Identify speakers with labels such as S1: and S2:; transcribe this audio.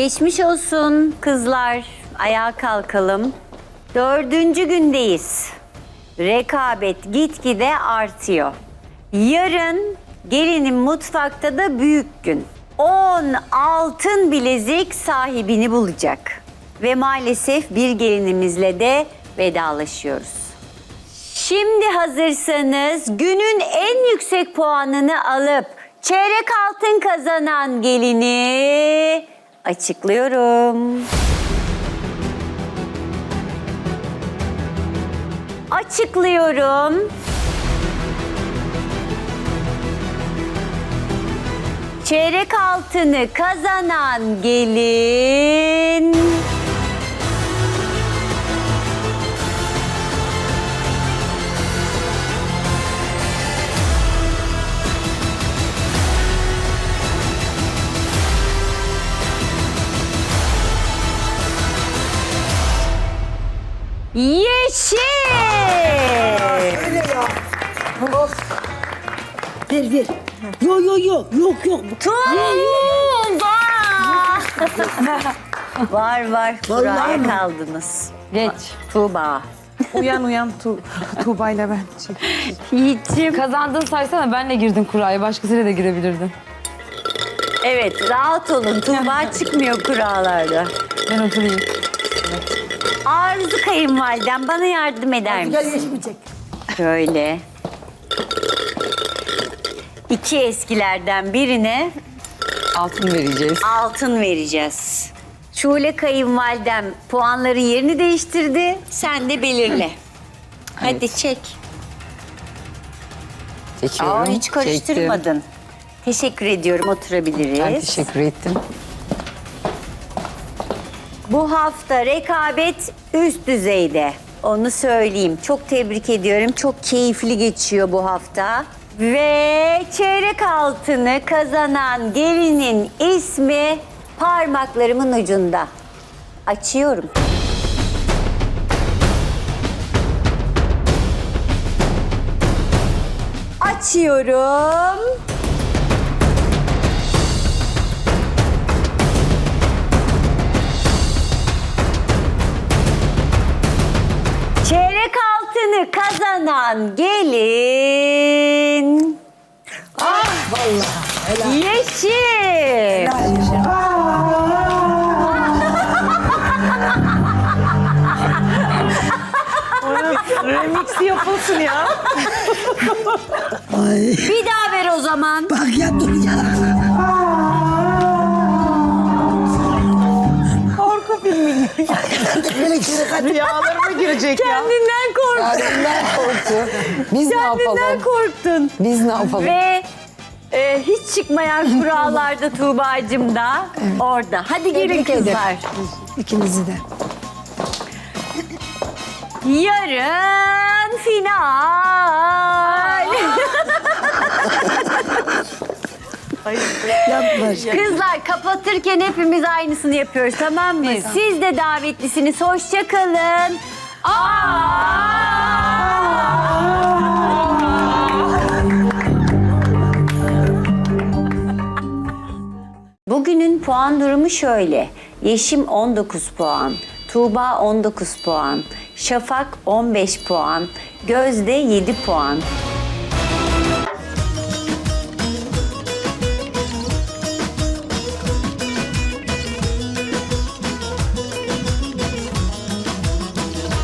S1: Geçmiş olsun kızlar. Ayağa kalkalım. Dördüncü gündeyiz. Rekabet gitgide artıyor. Yarın gelinin mutfakta da büyük gün. 10 altın bilezik sahibini bulacak. Ve maalesef bir gelinimizle de vedalaşıyoruz. Şimdi hazırsanız günün en yüksek puanını alıp çeyrek altın kazanan gelini açıklıyorum. Açıklıyorum. Çeyrek altını kazanan gelin Yeşil.
S2: Of. Ver ver. Yok yok yok yok yok.
S1: Tuğba. var var.
S2: Vallahi
S1: Buraya
S2: mi?
S1: kaldınız.
S3: Geç.
S1: Tuğba.
S4: Uyan uyan tu Tuğba ile ben. Çek.
S1: Yiğit'ciğim.
S3: Kazandın saysana benle girdim kuraya. Başkasıyla da girebilirdin.
S1: Evet rahat olun. Tuğba çıkmıyor kurallarda.
S3: Ben oturayım.
S1: Arzu kayınvalidem bana yardım eder
S2: Gel
S1: misin?
S2: çek.
S1: Şöyle. İki eskilerden birine
S3: Altın vereceğiz.
S1: altın vereceğiz. Şule kayınvalidem puanların yerini değiştirdi. Sen de belirle. Hadi çek.
S3: Çekiyorum.
S1: Aa, hiç karıştırmadın. Teşekkür ediyorum. Oturabiliriz.
S3: Ben teşekkür ettim.
S1: Bu hafta rekabet üst düzeyde. Onu söyleyeyim. Çok tebrik ediyorum. Çok keyifli geçiyor bu hafta. Ve çeyrek altını kazanan gelinin ismi parmaklarımın ucunda. Açıyorum. Açıyorum. Kazanan gelin.
S2: Ah vallahi. Helal.
S1: Yeşil.
S2: Helal.
S4: Remix'i yapılsın ya.
S2: Ay.
S1: Bir daha ver o zaman.
S2: Bak ya dur ya.
S4: Korku filmi.
S2: Böyle kere kaç.
S4: Rüyalarıma girecek ya.
S1: Kendinden korktun.
S3: Kendinden korktu. Biz ne
S1: Kendinden
S3: yapalım?
S1: korktun.
S3: Biz ne yapalım?
S1: Ve e, hiç çıkmayan kurallarda Tuğba'cığım da orada. Hadi gelin
S2: Tebrik ederim.
S1: kızlar.
S2: İkinizi de.
S1: Yarın final.
S2: Yapma.
S1: Kızlar kapatırken hepimiz aynısını yapıyoruz tamam mı? Siz de davetlisiniz. Hoşça Bugünün puan durumu şöyle. Yeşim 19 puan, Tuğba 19 puan, Şafak 15 puan, Gözde 7 puan,